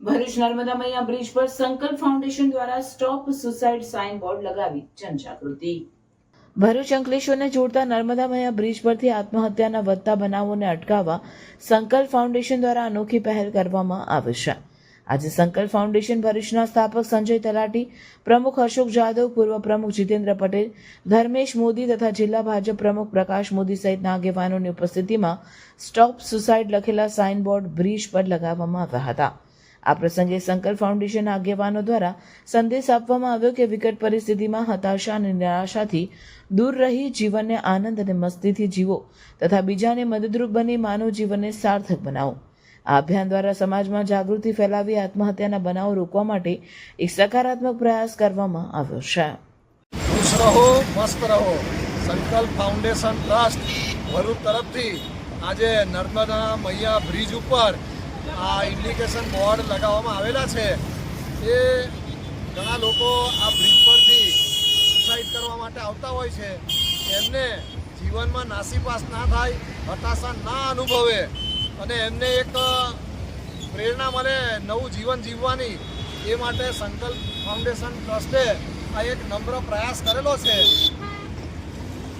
ભરૂચ નર્મદા મૈયા bridge પર સંકલ્પ foundation દ્વારા સ્ટોપ સુસાઇડ સાઇન બોર્ડ લગાવી જનજાગૃતિ. ભરૂચ અંકલેશ્વરને જોડતા નર્મદા મૈયા બ્રિજ પરથી આત્મહત્યાના વધતા બનાવોને અટકાવવા સંકલ્પ ફાઉન્ડેશન દ્વારા અનોખી પહેલ કરવામાં આવે છે. આજે સંકલ્પ ફાઉન્ડેશન ભરૂચના સ્થાપક સંજય તલાટી, પ્રમુખ અશોક જાદવ, પૂર્વ પ્રમુખ જીતેન્દ્ર પટેલ, ધર્મેશ મોદી તથા જિલ્લા ભાજપ પ્રમુખ પ્રકાશ મોદી સહિતના આગેવાનોની ઉપસ્થિતિમાં સ્ટોપ સુસાઇડ લખેલા સાઇન બોર્ડ બ્રિજ પર લગાવવામાં આવ્યા હતા. આ પ્રસંગે સંકલ્પ ફાઉન્ડેશનના આગેવાનો દ્વારા સંદેશ આપવામાં આવ્યો કે વિકટ પરિસ્થિતિમાં હતાશા અને નિરાશાથી દૂર રહી જીવનને આનંદ અને મસ્તીથી જીવો તથા બીજાને મદદરૂપ બની માનવ જીવનને સાર્થક બનાવો. આ અભિયાન દ્વારા સમાજમાં જાગૃતિ ફેલાવી આત્મહત્યાના બનાવો રોકવા માટે એક સકારાત્મક પ્રયાસ કરવામાં આવ્યો છે. ખુશ રહો, મસ્ત રહો. સંકલ્પ ફાઉન્ડેશન ટ્રસ્ટ ભરૂચ તરફથી આજે નર્મદા મૈયા બ્રિજ ઉપર આ ઇન્ડિકેશન બોર્ડ લગાવવામાં આવેલા છે. એ ઘણા લોકો આ બ્રિજ પરથી સુસાઇડ કરવા માટે આવતા હોય છે. એમને જીવનમાં નાસીપાસ ના થાય, હતાશા ના અનુભવે અને એમને એક પ્રેરણા મળે નવું જીવન જીવવાની. એ માટે સંકલ્પ ફાઉન્ડેશન ટ્રસ્ટે આ એક નમ્ર પ્રયાસ કરેલો છે.